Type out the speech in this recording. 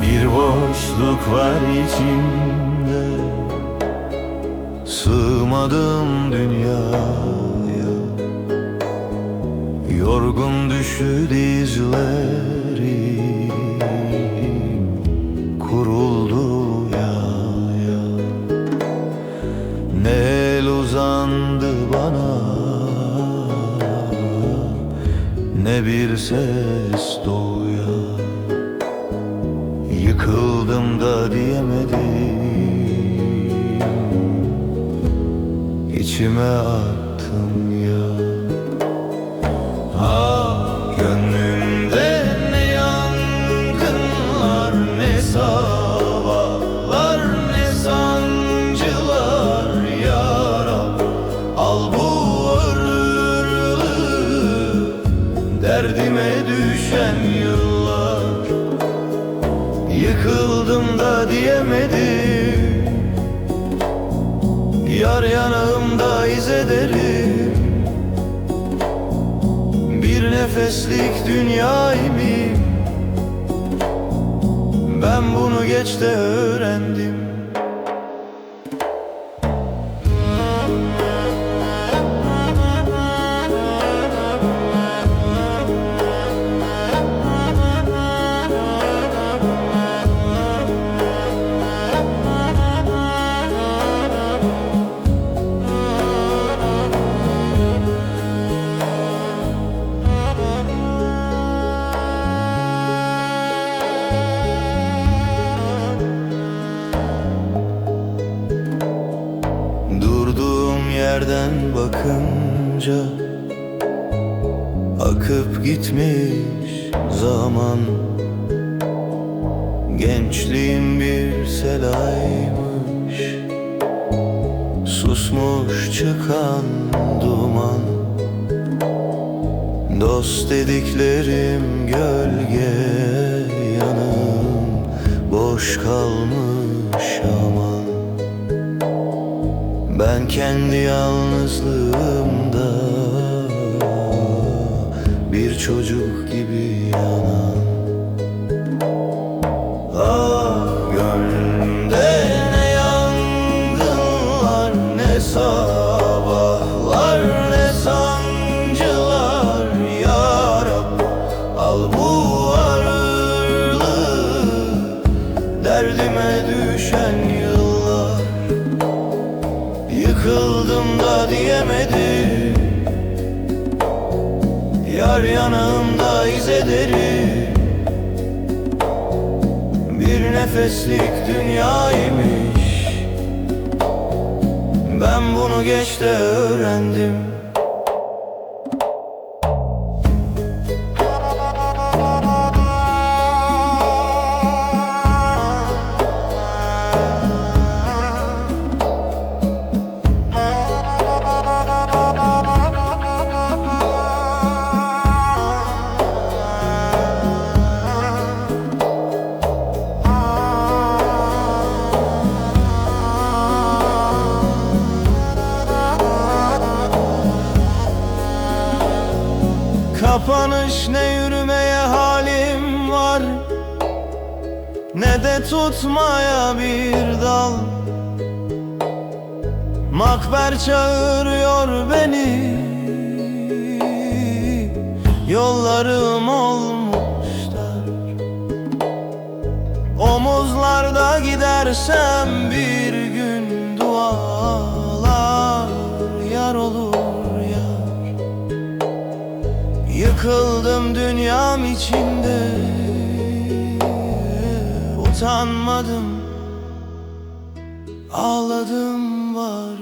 Bir boşluk var içimde. Sığmadım dünyaya. Yorgun düşü dizler. Ne bir ses doğuya Yıkıldım da diyemedim. İçime attım ya. Ah Derdime düşen yıllar. Yıkıldım da diyemedim. Yar yanağımda iz ederim. Bir nefeslik dünyayım Ben bunu geçte öğrendim yerden bakınca Akıp gitmiş zaman. Gençliğim bir selaymış Susmuş çıkan duman. Dost dediklerim gölge yanım Boş kalmış ben kendi yalnızlığımda Bir çocuk gibi yanan Ah gönlümde ne yangınlar Ne sabahlar ne sancılar. Ya al bu ağırlığı Derdime düşen yıllar Yıkıldım da diyemedim. Yar yanağımda iz ederim. Bir nefeslik dünyaymış. Ben bunu geçte öğrendim Kapanış ne yürümeye halim var Ne de tutmaya bir dal. Makber çağırıyor beni Yollarım olmuş dar Omuzlarda gidersem bir gün dünyam içinde Utanmadım Ağladım var